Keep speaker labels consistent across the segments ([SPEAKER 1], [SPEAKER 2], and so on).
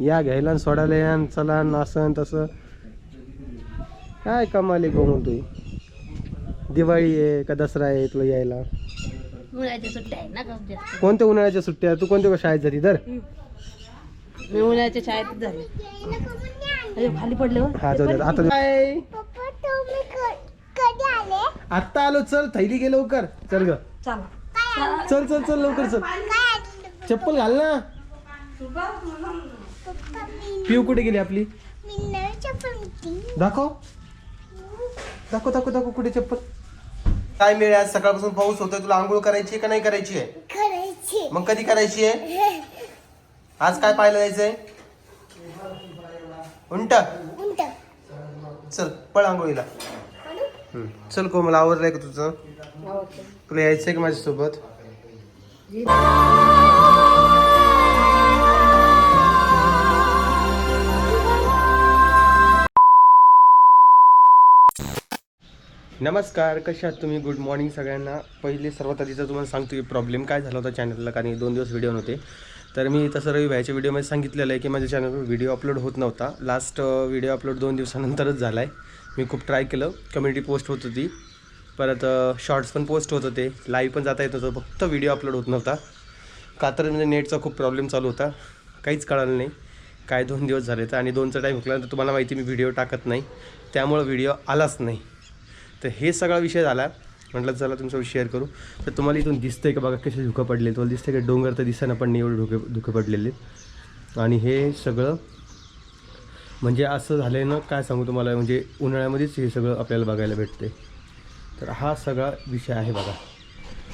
[SPEAKER 1] या घ्यायला आणि सोडायला या आणि चला आणि असं तसं. काय कमाली कोमल तू? दिवाळी आहे का दसरा आहे तुला यायला?
[SPEAKER 2] उन्हाळ्याच्या सुट्ट्या आहे ना खूप जास्त
[SPEAKER 1] कोणत्या उन्हाळ्याच्या सुट्ट्या? तू कोणत्या शाळेत जाती? तर
[SPEAKER 2] मी उन्हाळ्याच्या शाळेत झाले अरे खाली पडले हो.
[SPEAKER 1] हा जाऊ दे. आता काय
[SPEAKER 3] पप्पा तुम्ही क- कधी आले?
[SPEAKER 1] आत्ता आलो चल थैली गे लवकर. चल ग.
[SPEAKER 2] चला.
[SPEAKER 1] चल चल चल लवकर चल.
[SPEAKER 3] काय?
[SPEAKER 1] चप्पल घाल ना. पिऊ कुठे गेली आपली? दाखव. दाखव दाखव दाखव कुठे चप्पल? काय मिळे आज? सकाळपासून पाऊस होतोय तुला आंघोळ करायची का नाही करायची आहे?
[SPEAKER 3] करायची
[SPEAKER 1] मग कधी करायची आहे? आज काय पाहायला जायचंय? उंट.
[SPEAKER 3] उंट.
[SPEAKER 1] चल पळ आंघोळीला. चल कोमल आवरलंय का तुझं? तुला यायचंय का माझ्यासोबत? नमस्कार कशा आहात तुम्ही? गुड मॉर्निंग सगळ्यांना. पहिले सर्वात आधीचा तुम्हाला सांगतो की प्रॉब्लेम काय झाला होता चॅनलला कारण दोन दिवस व्हिडिओ नव्हते. तर मी तसं रवी भाईच्या व्हिडिओमध्ये सांगितलेलं आहे की माझ्या चॅनलवर व्हिडिओ अपलोड होत नव्हता. लास्ट व्हिडिओ अपलोड दोन दिवसानंतरच झाला आहे मी खूप ट्राय केलं. कम्युनिटी पोस्ट होत होती. परत शॉर्ट्स पण पोस्ट होत होते. लाईव्ह पण जाता येत होतं फक्त व्हिडिओ अपलोड होत नव्हता. का तर म्हणजे नेटचा खूप प्रॉब्लेम चालू होता. काहीच कळालं नाही. काय दोन दिवस झाले तर आणि दोनचा टाईम तर तुम्हाला माहिती मी व्हिडिओ टाकत नाही. त्यामुळं व्हिडिओ आलाच नाही. तर हे सगळा विषय झाला. म्हटलं चला तुमच्यावर शेअर करू. तर तुम्हाला इथून दिसतंय का बघा कसे धुकं पडले तुम्हाला दिसतंय का डोंगर तर दिसेना पण नाही एवढे धुके धुकं पडलेले. आणि हे सगळं म्हणजे असं झालं ना काय सांगू तुम्हाला? म्हणजे उन्हाळ्यामध्येच हे सगळं आपल्याला बघायला भेटते तर हा सगळा विषय आहे बघा.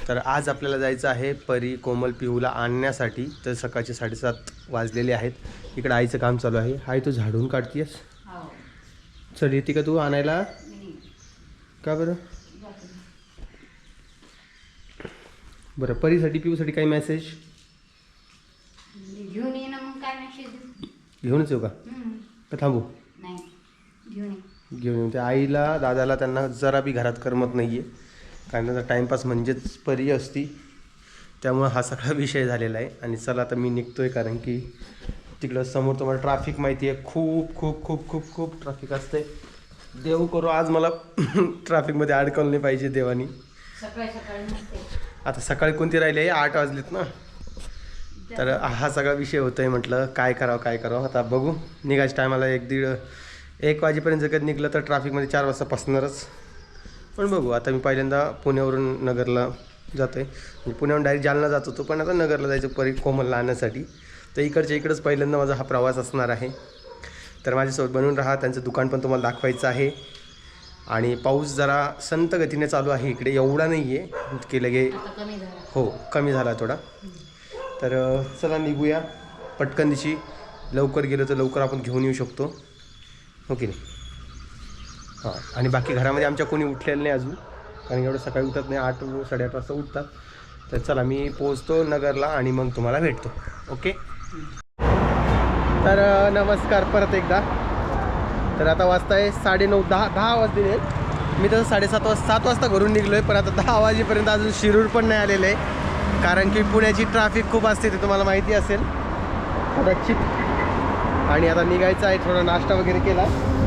[SPEAKER 1] तर आज आपल्याला जायचं आहे परी कोमल पिहूला आणण्यासाठी. तर सकाळचे साडेसात वाजलेले आहेत. इकडं आईचं काम चालू आहे. आई तू झाडून काढतीयस? चल येते का तू आणायला? का बरं? बरं परीसाठी पिऊसाठी काही मेसेज
[SPEAKER 2] घेऊन ये ना मग काय मेसेज
[SPEAKER 1] घेऊनच येऊ का? का थांबू.
[SPEAKER 2] नाही घेऊन ये.
[SPEAKER 1] घेऊन येऊ. त्या आईला दादाला त्यांना जरा बी घरात करमत नाही आहे कारण त्यांचा टाईमपास म्हणजेच परी असती. त्यामुळं हा सगळा विषय झालेला आहे. आणि चला आता मी निघतोय कारण की तिकडं समोर तुम्हाला ट्रॅफिक माहिती आहे खूप खूप खूप खूप खूप ट्रॅफिक असते देव करू आज मला ट्रॅफिकमध्ये अडकवलं नाही पाहिजे देवानी. आता सकाळी कोणती राहिली आहे? आठ वाजलेत ना. तर हा सगळा विषय होतोय म्हटलं काय करावं काय करावं? आता बघू. निघायच्या टायमाला एक दीड एक वाजेपर्यंत कधी निघलं तर ट्रॅफिकमध्ये चार वाजता पसणारच. पण बघू आता मी पहिल्यांदा पुण्यावरून नगरला जातो आहे पुण्यावरून डायरेक्ट जालना जात होतो पण आता नगरला जायचं परी कोमलला आणण्यासाठी तर इकडच्या इकडंच पहिल्यांदा माझा हा प्रवास असणार आहे. तर माझ्यासोबत बनवून राहा. त्यांचं दुकान पण तुम्हाला दाखवायचं आहे. आणि पाऊस जरा संत गतीने चालू आहे. इकडे एवढा नाही आहे की लगे हो कमी झाला थोडा. तर चला निघूया. पटकन दिशी. लवकर गेलं तर लवकर आपण घेऊन येऊ शकतो. हो की नाही? हां. आणि बाकी घरामध्ये आमच्या कोणी उठलेलं नाही अजून. कारण एवढं सकाळी उठत नाही. आठ साडेआठ वाजता उठतात. तर चला मी पोहोचतो नगरला आणि मग तुम्हाला भेटतो. ओके? तर नमस्कार परत एकदा. तर आता वाजता आहे साडेनऊ दहा दहा वाजले मी तसं साडेसात वाज सात वाजता घरून निघलो आहे पण आता दहा वाजेपर्यंत अजून शिरूर पण नाही आलेलं आहे. कारण की पुण्याची ट्रॅफिक खूप असते ते तुम्हाला माहिती असेल. कदाचित. आणि आता निघायचं आहे थोडा नाश्ता वगैरे केला.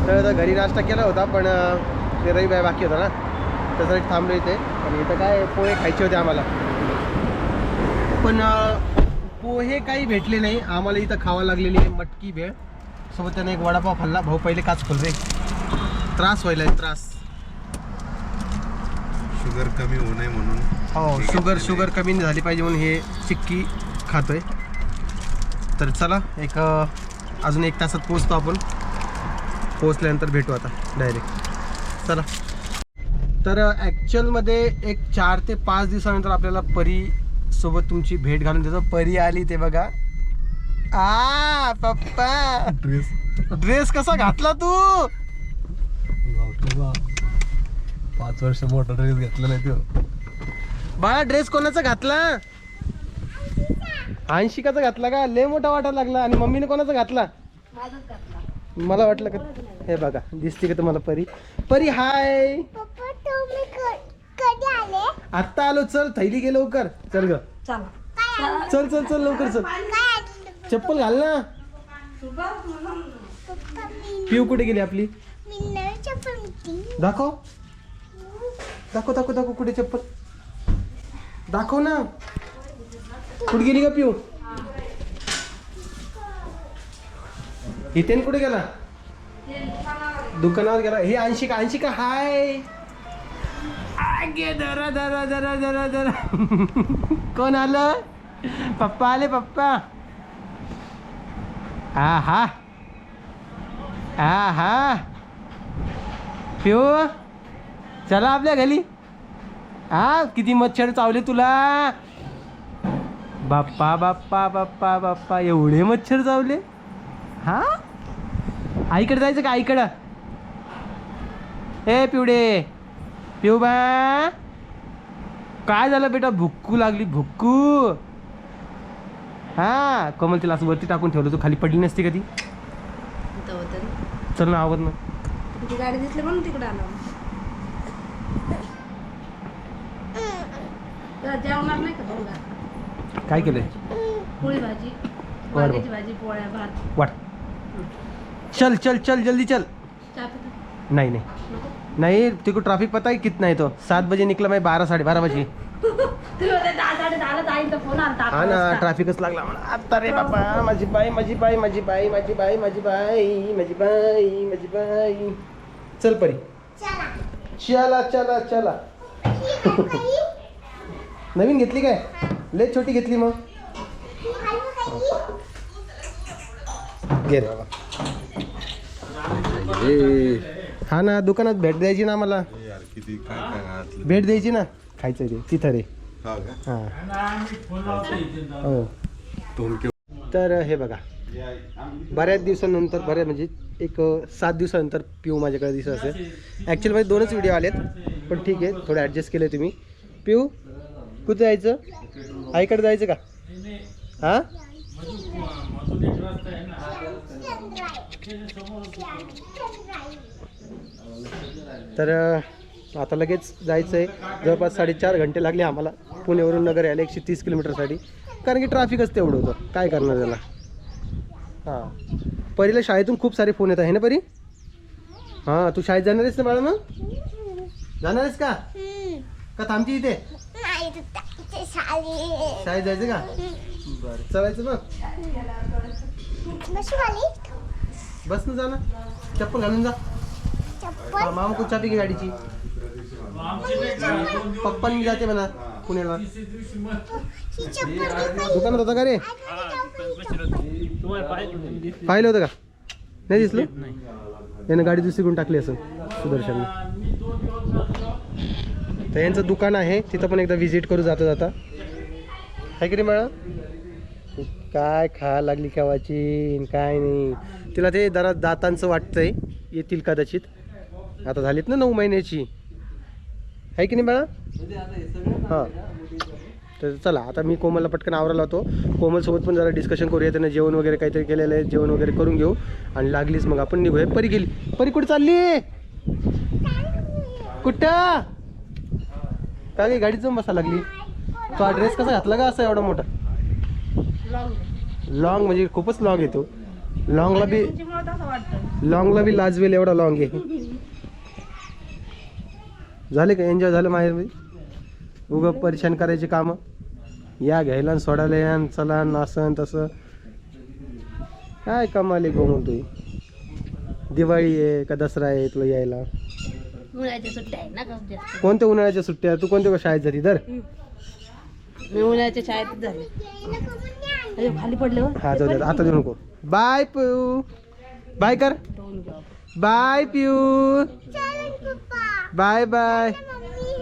[SPEAKER 1] तर आता घरी नाश्ता केला होता पण अं, ते रविबाई बाकी होता ना. त्यासाठी थांबलो इथे. आणि इथं काय पोहे खायचे होते आम्हाला. पण पोहे काही भेटले नाही. आम्हाला इथं खावा लागलेली आहे मटकी भेळ. सोबत त्याने एक वडापाव खाल्ला. भाऊ पहिले काच खोल रे. त्रास व्हायला त्रास.
[SPEAKER 4] शुगर कमी होऊ नये म्हणून.
[SPEAKER 1] हो. शुगर शुगर कमी झाली पाहिजे म्हणून हे चिक्की खातोय. तर चला एक अजून एक तासात पोचतो आपण. पोचल्यानंतर भेटू आता डायरेक्ट चला. तर ॲक्च्युअलमध्ये एक चार ते पाच दिवसानंतर आपल्याला परी सोबत तुमची भेट घालून देतो. परी आली ते बघा. आ पप्पा.
[SPEAKER 4] ड्रेस
[SPEAKER 1] ड्रेस कसा घातला तू?
[SPEAKER 4] पाच वर्ष मोठा ड्रेस घेतला नाही तो.
[SPEAKER 1] बाळा ड्रेस कोणाचा घातला? ऐंशिकाचा घातला का? लय मोठा वाटायला लागला. आणि मम्मीने कोणाचा घातला? मला वाटलं का हे बघा दिसते का तुम्हाला परी? परी हाय
[SPEAKER 3] पप्पा तुम्ही क- कधी आले?
[SPEAKER 1] आत्ता आलो. चल थैली गे लवकर. चल ग.
[SPEAKER 2] चला.
[SPEAKER 1] चल चल चल लवकर चल. चप्पल घाल ना. पिऊ कुठे गेली आपली? दाखव. दाखव दाखव दाखव कुठे चप्पल. दाखव ना. कुठे गेली का पिऊ? हितेन कुठे गेला? दुकानावर गेला. हे अंशिका अंशिका हाय. आगे दरा दरा दरा दरा दरा कोण आलं? पप्पा आले पप्पा. हा हा हा हा पिऊ चला आपल्या घरी. हा किती मच्छर चावले तुला. बाप्पा बाप्पा बाप्पा बाप्पा एवढे मच्छर चावले. हा? आईकडे जायचं का? आईकडं. ए पिवडे. पिऊ बा. काय झालं बेटा? भुक्कू लागली भुक्कू. हा कमल तिला असं वरती टाकून ठेवलं तू खाली पडली नसती कधी. चल ना आवड ना
[SPEAKER 2] गाडी दिसली म्हणून तिकडे आलो. तुला जेवणार नाही का भाऊला
[SPEAKER 1] काय केलंय?
[SPEAKER 2] पोळी भाजी. वांग्याची भाजी पोळ्या भात.
[SPEAKER 1] वाट. चल चल चल जल्दी चल. नहीं नहीं. नहीं तेरे को ट्रैफिक पता है कितना है तो? सात बजे निकला मैं बारह साढ़े बारह बजे।
[SPEAKER 2] तुम्ही होते दहा साडे फोन आला
[SPEAKER 1] हा ना ट्रॅफिकच लागला म्हणा आता. रे बाबा माझी बाई माझी बाई माझी बाई माझी बाई माझी बाई माझी बाई माझी बाई चल परी।
[SPEAKER 3] चला।
[SPEAKER 1] चला चला चला।
[SPEAKER 3] काय काही?
[SPEAKER 1] नवीन घेतली काय? लय छोटी घेतली मग? घे रे. बाबा हा ना दुकानात भेट द्यायची ना मला
[SPEAKER 5] यार किती काय काय घातलं?
[SPEAKER 1] भेट द्यायची ना. खायचं रे तिथं रे.
[SPEAKER 5] हा का?
[SPEAKER 1] हा. हो.
[SPEAKER 5] तुमके
[SPEAKER 1] तर हे बघा बऱ्याच दिवसानंतर बऱ्याच म्हणजे एक अ, सात दिवसानंतर पिऊ माझ्याकडे दिसत असेल. ॲक्च्युली माझे दोनच व्हिडिओ आलेत पण ठीक आहे थोडं ॲडजस्ट केलं तुम्ही. पिऊ कुठं जायचं? आईकडे जायचं का? हां? तर आता लगेच जायचं आहे जवळपास साडेचार घंटे लागले आम्हाला. पुण्यावरून नगर यायला एकशे तीस किलोमीटरसाठी कारण की ट्रॅफिकच तेवढं होतं. काय करणार त्याला? हां. परीला शाळेतून खूप सारे फोन येतात. आहे ना परी? हां तू शाळेत जाणार आहेस ना बाळा मग? जाणार आहेस का. का थांबती इथे. शाळेत जायचं का? बरं. चलायचं मग.
[SPEAKER 3] बसू
[SPEAKER 1] ना जा ना. चप्पल घालून जा.
[SPEAKER 3] चप्पल
[SPEAKER 1] मामा खूप चापी गाडीची? पप्पांनी जाते म्हणा पुण्याला.
[SPEAKER 3] ही चप्पल
[SPEAKER 1] दुकानात होता का रे? पाहिलं होतं का? नाही दिसलं? यानं गाडी दुसरीकडून टाकली असं सुदर्शनने. तर यांचं दुकान आहे तिथं पण एकदा व्हिजिट करू जाता जाता. आहे की रे मॅडम काय खा लागली केव्हाची? काय नाही. तिला ते जरा दातांचं वाटतंय येतील कदाचित. आता झालीत ना नऊ महिन्याची. आहे की नाही मॅडम हां तर चला आता मी कोमलला पटकन आवरायला होतो कोमलसोबत पण जरा डिस्कशन करूया त्यानं जेवण वगैरे काहीतरी केलेलं आहे जेवण वगैरे करून घेऊ. आणि लागलीच मग आपण निघूया. परी गेली. परी कुठे चालली? कुठं? का गे गाडीत जाऊन बसा लागली. तो ड्रेस कसा घातला का असा एवढा मोठा? लॉंग म्हणजे खूपच लॉंग येतो लॉंगला बी लॉंगला बी लाजवेल एवढा लॉंग आहे. झाले का? एन्जॉय झालं माहेरमध्ये उगं परेशान करायची कामं? या घ्यायला आणि सोडायला या चला आणि तसं. काय कमाले गोमल तू दिवाळी आहे का दसरा आहे तुला यायला?
[SPEAKER 2] उन्हाळ्याच्या सुट्ट्या आहे ना का जास्त
[SPEAKER 1] कोणत्या उन्हाळ्याच्या सुट्ट्या? तू कोणत्या शाळेत जाती? तर
[SPEAKER 2] मी उन्हाळ्याच्या शाळेत झाले अरे खाली पडले हो.
[SPEAKER 1] हा जाऊ दे. आता देऊ नको. बाय पिऊ बाय कर.
[SPEAKER 2] दोन.
[SPEAKER 1] बाय
[SPEAKER 3] पप्पा
[SPEAKER 1] बाय बाय.
[SPEAKER 3] मम्मी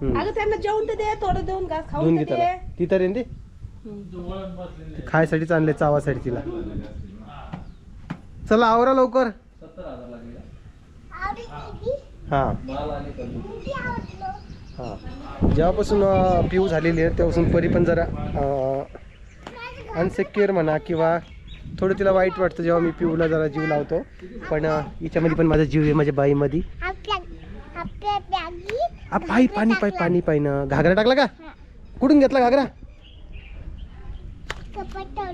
[SPEAKER 1] हम्म.
[SPEAKER 2] अगं त्यांना जेवण तर दे थोडं देऊन घास खाऊन
[SPEAKER 1] घे
[SPEAKER 2] तर
[SPEAKER 1] त्याला
[SPEAKER 2] दे.
[SPEAKER 1] ती तर खायसाठीच आणले चावासाठी तिला चला आवरा लवकर? हां? हां. जेव्हापासून पिऊ झालेली आहे तेव्हापासून परी पण जरा अनसेक्युअर म्हणा किंवा थोडं तिला वाईट वाटतं जेव्हा मी पिऊला जरा जीव लावतो. पण हिच्यामध्ये पण माझा जीव आहे माझ्या बाईमध्ये. पायी पाणी पाय पाणी पाय ना. घागरा टाकला का? कुठून घेतला घागरा.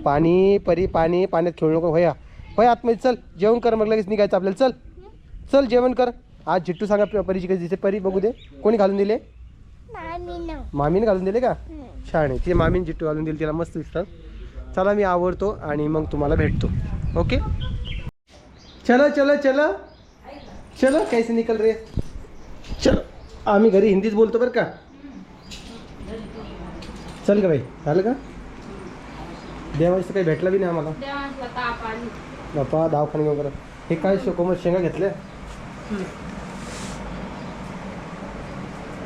[SPEAKER 1] पाणी परी पाणी पाण्यात खेळू नको भैया होय आतमध्ये चल. जेवण कर मग लगेच निघायचं आपल्याला. चल. चल जेवण कर. आज जिट्टू सांगा परीची कशी दिसते परी बघू दे. कोणी घालून दिले? मामीने. घालून दिले का? छान आहे. ती मामीने जिट्टू घालून दिली तिला मस्त दिसतात. चला मी आवडतो आणि मग तुम्हाला भेटतो. ओके चलो चलो चलो. चलो कैसे निकल रे. चलो. आम्ही घरी हिंदीच बोलतो बरं का? चल का बाई झालं का? देवाचं काही भेटलं बी नाही आम्हाला. बापा दवाखाने वगैरे. हे काय शोकोमत शेंगा घेतल्या?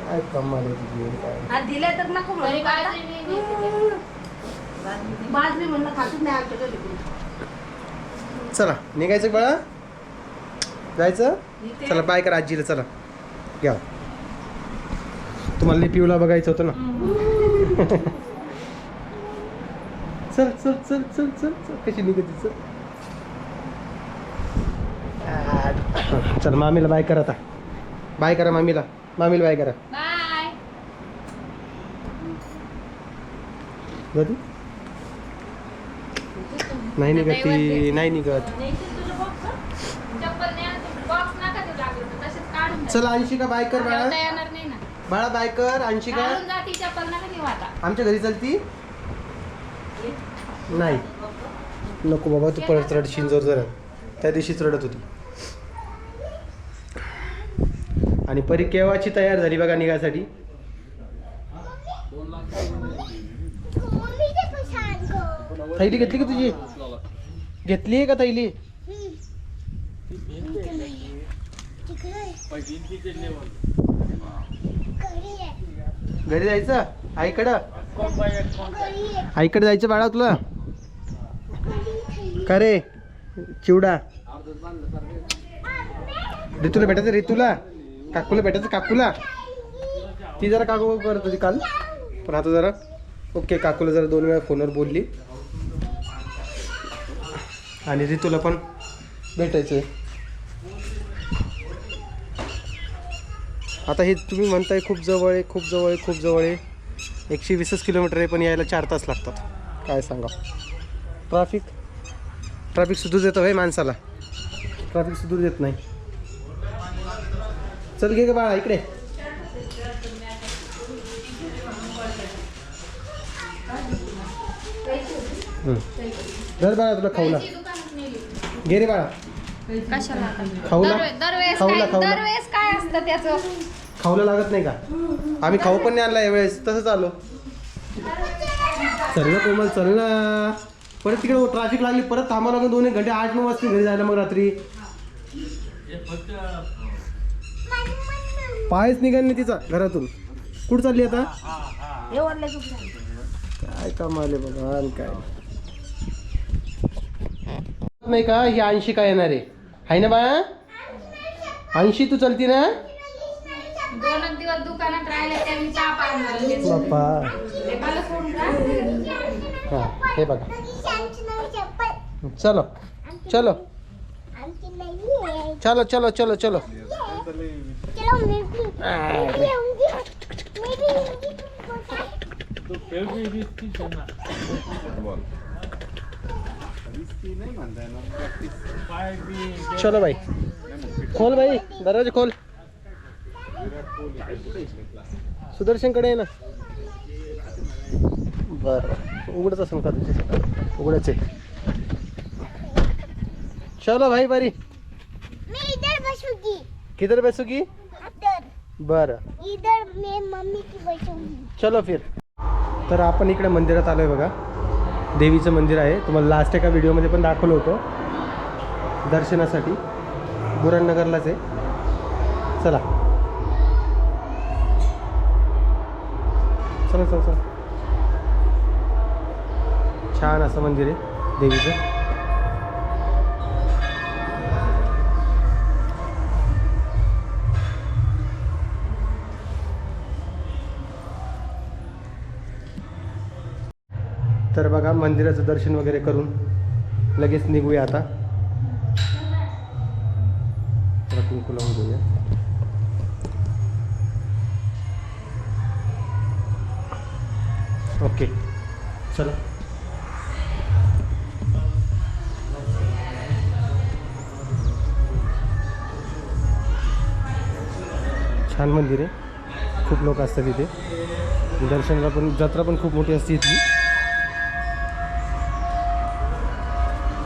[SPEAKER 1] काय कमाल आहे तुझी. काय
[SPEAKER 2] हा दिले तर नको बाजरी म्हणलं खातच नाही आमच्या घरी
[SPEAKER 1] चला निघायचं बाळा? जायचं? चला बाय करा आजीला चला. घ्या तुम्हाला पिवला बघायचं होतं ना. चल चल चल चल चल चल. कशी निघते चल. चल मामीला बाय करा आता. बाय करा मामीला. मामीला बाय करा.
[SPEAKER 2] बाय.
[SPEAKER 1] जाती नाही निघत ती नाही निघत चल ऐंशी का बाय कर बाळा बाळा बाय कर ऐंशी का आमच्या घरी चलती नाही नको बाबा तू परत रडशील जोर जरा त्या दिवशीच रडत होती आणि परी केव्हाची तयार झाली बघा निघायसाठी थैली घेतली का तुझी घेतली आहे का थैली घरी जायचं? आईकडं? आईकडे जायचं बाळा तुला? का रे? चिवडा? ऋतूला भेटायचं ऋतूला काकूला भेटायचं काकूला? ती जरा काकू करत होती काल. पण आता जरा ओके काकूला जरा दोन वेळा फोनवर बोलली. आणि ऋतूला पण भेटायचं आता हे तुम्ही म्हणताय खूप जवळ आहे खूप जवळ आहे खूप जवळ आहे. एकशे वीसच किलोमीटर आहे पण यायला चार तास लागतात. काय सांगा? ट्रॅफिक? ट्रॅफिक सुधूर देतं आहे माणसाला. ट्रॅफिक सुधूर देत नाही. चल घे का बाळा इकडे. हम्म. धर बाळा तुला खाऊला घे रे बाळा.
[SPEAKER 2] कशाला?
[SPEAKER 1] खाऊला
[SPEAKER 2] दरवे- दरवेळेस काय
[SPEAKER 1] खाऊला
[SPEAKER 2] दरवेळेस काय असतं त्याचं?
[SPEAKER 1] खाऊला लागत नाही का? आम्ही खाऊ पण नाही आणला यावेळेस. तसंच आलो. चल ना कोमल चल ना. परत तिकडे ट्रॅफिक लागली. परत थांबावं लागून दोन एक घंटे आठ नऊ वाजता घरी जायला मग रात्री. पायच निघाल नाही तिचा घरातून. कुठं चालली आता? काय कमाले आणि काय? नाही का? ही ऐंशी काय येणार आहे? हाय ना बाळा? ऐंशी तू चलती ना?
[SPEAKER 2] दोनच दिवस दुकानात राहिले त्यांनी
[SPEAKER 1] बाप्पा.
[SPEAKER 2] मला सोडून का
[SPEAKER 1] हा हे बघा. चलो चलो.
[SPEAKER 3] आहे
[SPEAKER 1] चलो चलो चलो. चलो
[SPEAKER 3] चलो
[SPEAKER 1] भाई। खोल भाई दरवाजा खोल। सुदर्शनकडे आहे ना। बरं उघडच असेल का तुझे? उघडच आहे. चलो भाई बारी
[SPEAKER 3] मैं इधर बसूंगी।
[SPEAKER 1] किधर बैसोगी?
[SPEAKER 3] इधर
[SPEAKER 1] बरं।
[SPEAKER 3] इधर मैं मम्मी की बसूंगी।
[SPEAKER 1] चलो फिर। तर आपण इकडे मंदिरात आलोय बघा. देवीचं मंदिर आहे. तुम्हाला लास्ट एका व्हिडिओमध्ये पण दाखवलं होतं. दर्शनासाठी. बुरणनगरलाच आहे. चला. चला चला चला. छान असं मंदिर आहे देवीचं. मंदिराचं दर्शन वगैरे करून लगेच निघूया आता. कुंकू जाऊया ओके. चला. छान मंदिर आहे. खूप लोक असतात इथे. दर्शनला पण जत्रा पण खूप मोठी असते इथली.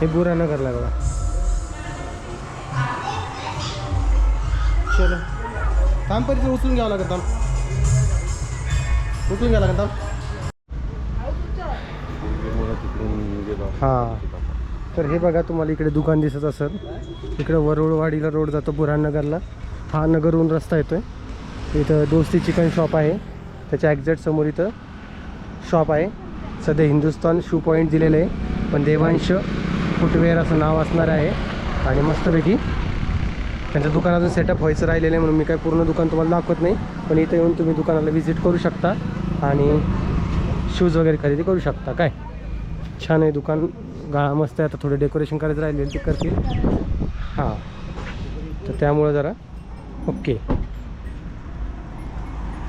[SPEAKER 1] हे बुरा नगरला आहे बघा चलो. थांब परिचय उचलून घ्यावं लागेल थांब. उचलून घ्यावं लागेल थांब. हां. तर हे बघा तुम्हाला इकडे दुकान दिसत असेल. इकडे वरुळवाडीला रोड जातो बुऱ्हाणनगरला. हा नगरहून रस्ता येतो आहे इथं दोस्ती चिकन शॉप आहे. त्याच्या ॲक्झॅक्ट समोर इथं शॉप आहे. सध्या हिंदुस्तान शू पॉईंट दिलेलं आहे. पण देवांश फुटवेअर असं नाव असणार आहे. आणि मस्तपैकी त्यांचं दुकान अजून सेटअप व्हायचं राहिलेलं आहे म्हणून मी काय पूर्ण दुकान तुम्हाला दाखवत नाही. पण इथं येऊन तुम्ही दुकानाला व्हिजिट करू शकता आणि शूज वगैरे खरेदी करू शकता. काय? छान आहे दुकान. गा मस्त आहे. आता थोडं डेकोरेशन करायचं राहिले ते करतील. हां. तर त्यामुळं जरा. ओके.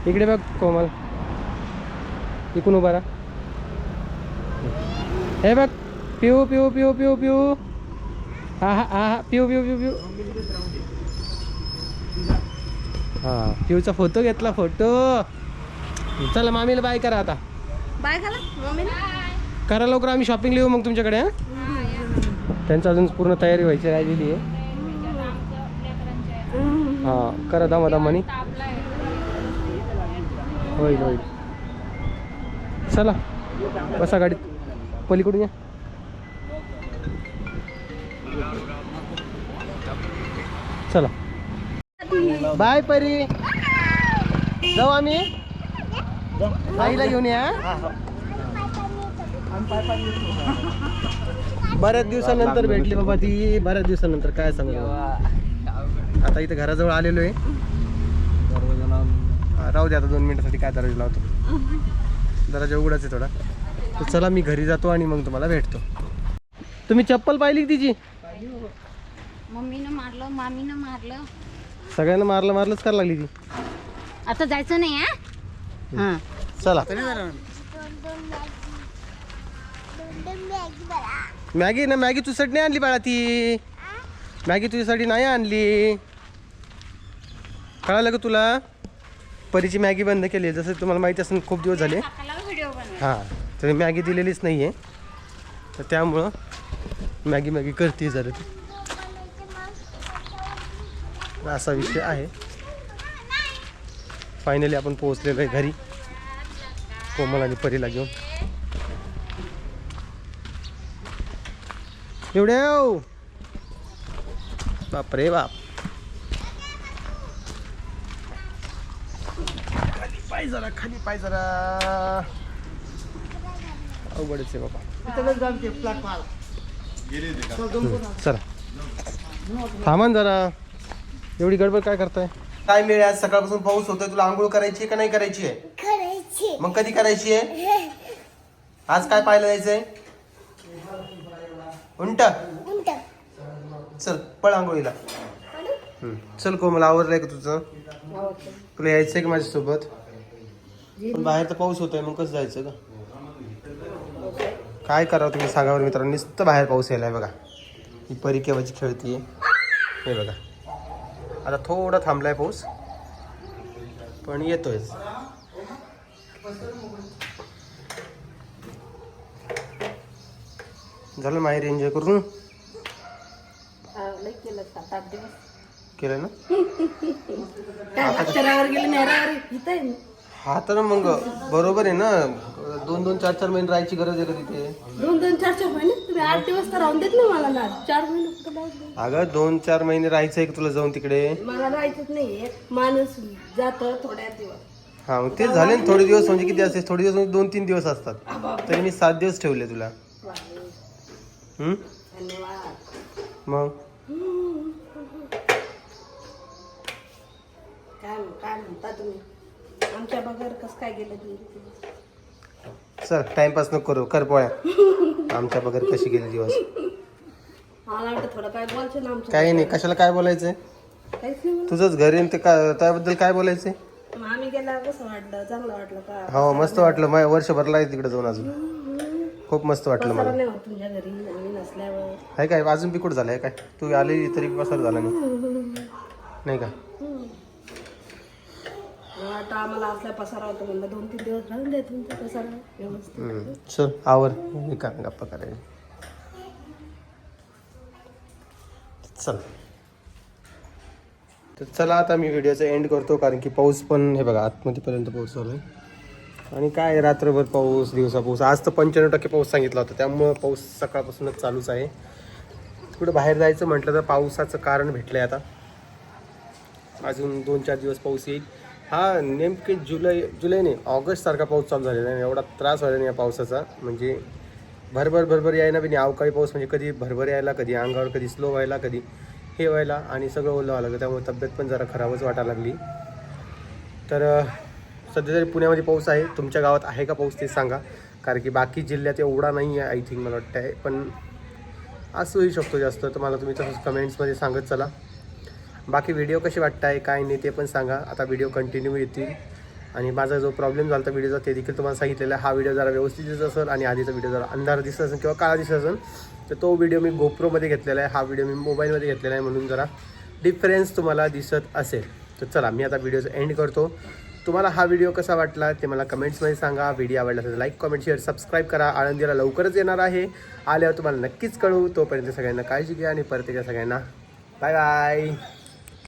[SPEAKER 1] इकडे बघ कोमल. इकून उभा राहा. हे बघ. पिऊ पिऊ पिऊ पिऊ पिऊ. हा हा हा पिऊ पिऊ पिऊ पिऊ. हां पिऊचा फोटो घेतला फोटो. चला मामीला बाय करा आता.
[SPEAKER 2] बाय
[SPEAKER 1] करा लवकर आम्ही शॉपिंग येऊ मग तुमच्याकडे हां? त्यांचं अजून पूर्ण तयारी व्हायची राहिलेली आहे. हां करा दमा दमानी होईल होईल. चला बसा गाडीत. पलीकडून या. चला. बाय परी. जाऊ आम्ही. आईला घेऊन या. बऱ्याच दिवसानंतर भेटली बाबा ती. बऱ्याच दिवसानंतर काय सांगू आता इथे घराजवळ आलेलो आहे. राहू दे आता दोन मिनिटासाठी काय दरवाजा लावतो. दरवाजा उघडाच आहे थोडा. तर चला मी घरी जातो आणि मग तुम्हाला भेटतो. तुम्ही चप्पल पाहिली तिची?
[SPEAKER 3] मम्मीनं मारलं मामीनं मारलं.
[SPEAKER 1] सगळ्यांना मारलं मारलंच करायला लागली ती.
[SPEAKER 3] आता जायचं नाही हा?
[SPEAKER 1] चला. मॅगी ना मॅगी तुझ्यासाठी नाही आणली बाळा ती. मॅगी तुझ्यासाठी नाही आणली. कळालं का तुला? परीची मॅगी बंद केली आहे जसं तुम्हाला माहिती असेल खूप दिवस झाले.
[SPEAKER 3] व्हिडिओ बनव
[SPEAKER 1] हां तर मॅगी दिलेलीच नाही आहे तर त्यामुळं मॅगी मॅगी करते जरा ती. असा विषय आहे. फायनली आपण पोहोचलेलो आहे घरी. कोमल आणि परीला घेऊन. एवढे बापरे बाप. खाली पाय जरा खाली पाय जरा. अवघडच आहे बाबा. चला थांबा जरा. एवढी गडबड काय करताय? काय मिळेल आज सकाळपासून पाऊस होतोय. तुला आंघोळ करायची आहे का नाही करायची आहे?
[SPEAKER 3] करायची.
[SPEAKER 1] मग कधी करायची आहे? आज काय पाहायला जायचंय? उंट.
[SPEAKER 3] उंट.
[SPEAKER 1] चल पळ आंघोळीला. हम्म. चल कोमल आवरलंय का तुझं? तुला यायचंय का माझ्यासोबत? पण बाहेर तर पाऊस होतोय मग कसं जायचं का काय करावं तुम्ही सांगावर मित्रांनो. नुसतं बाहेर पाऊस यायलाय बघा. ही परी केव्हाची खेळतीये. हे बघा. आता थोडा थांबलाय पाऊस. पण येतोयच झालं माहेर एन्जॉय करून?
[SPEAKER 2] केलं
[SPEAKER 1] ना. हा तर मग बरोबर आहे ना. दोन दोन चार चार महिने राहायची गरज आहे का तिथे?
[SPEAKER 2] दोन दोन चार चार महिने? तुम्ही आठ दिवस तर राहून देत ना मला ना चार महिने कुठं.
[SPEAKER 1] अगं दोन चार महिने राहायचं आहे का तुला जाऊन तिकडे?
[SPEAKER 2] मला राहायचंच नाहीये. माणूस जात थोड्या दिवस.
[SPEAKER 1] हा मग तेच झाले ना थोडे दिवस म्हणजे किती असते? थोडे दिवस म्हणजे दोन तीन दिवस असतात. तरी मी सात दिवस ठेवले तुला. हम्म?
[SPEAKER 2] धन्यवाद.
[SPEAKER 1] मग?
[SPEAKER 2] काय काय म्हणता तुम्ही? आमच्या बगर कसं काय गेलं तुम्ही
[SPEAKER 1] चल टाइमपास नको करू. कर पोळ्या. आमच्या बगर कशी गेली दिवस? काही नाही कशाला काय बोलायचंय. तुझंच घर ते काय त्याबद्दल काय बोलायचंय? हो मस्त वाटलं. माझ्या वर्षभरला आहे तिकडे जाऊन अजून. खूप मस्त वाटलं मला. आहे काय अजून बी कुठं झालंय काय? तू आली तरी पसार झाला नाही का?
[SPEAKER 2] आम्हाला असला पसारा होतो म्हणलं दोन तीन दिवस राहून द्या तुमचा पसारा व्यवस्थित.
[SPEAKER 1] हम्म. चल आवर. मी काय गप्पा करायला. चल. तर चला आता मी व्हिडिओचा एंड करतो कारण की पाऊस पण हे बघा आतमध्येपर्यंत पाऊस चालू आहे. आणि काय रात्रभर पाऊस दिवसा पाऊस. आज तर पंच्याण्णव टक्के पाऊस सांगितला होता त्यामुळं पाऊस सकाळपासूनच चालूच आहे. कुठं बाहेर जायचं म्हटलं तर पावसाचं कारण भेटलं आहे आता. अजून दोन चार दिवस पाऊस येईल. हा नेमके जुलै जुलै नाही ऑगस्टसारखा पाऊस चालू झालेला आहे. एवढा त्रास व्हायला नाही या पावसाचा. म्हणजे भरभर भरभर यायला बी नाही अवकाळी पाऊस म्हणजे कधी भरभर यायला कधी अंगावर कधी स्लो व्हायला कधी हे व्हायला आणि सगळं ओलं व्हायला लागलं. त्यामुळे तब्येत पण जरा खराबच वाटायला लागली. तर सध्या तरी पुण्यामध्ये पाऊस आहे. तुमच्या गावात आहे का पाऊस ते सांगा. कारण की बाकी जिल्ह्यात एवढा नाही आहे आय थिंक मला वाटतं आहे पण असूही शकतो जास्त. तर मला तुम्ही तसंच कमेंट्समध्ये सांगत चला. बाकी व्हिडिओ कसे वाटत आहे काय नाही ते पण सांगा. आता व्हिडिओ कंटिन्यू येतील. आणि माझा जो प्रॉब्लेम झाला होता व्हिडिओचा ते देखील तुम्हाला सांगितलेला आहे. हा व्हिडिओ जरा व्यवस्थित दिसत असेल आणि आधीचा व्हिडिओ जरा अंधार दिसत असेल किंवा काळा दिसत असेल तर तो व्हिडिओ मी गोप्रोमध्ये घेतलेला आहे. हा व्हिडिओ मी मोबाईलमध्ये घेतलेला आहे म्हणून जरा डिफरन्स तुम्हाला दिसत असेल. तर चला मी आता व्हिडिओचा एंड करतो. तुम्हाला हा व्हिडिओ कसा वाटला ते मला कमेंट्समध्ये सांगा. व्हिडिओ आवडला तर लाईक कमेंट शेअर सबस्क्राईब करा. आळंदीला लवकरच येणार आहे. आल्यावर तुम्हाला नक्कीच कळू. तोपर्यंत सगळ्यांना काळजी घ्या आणि परत एकदा सगळ्यांना बाय बाय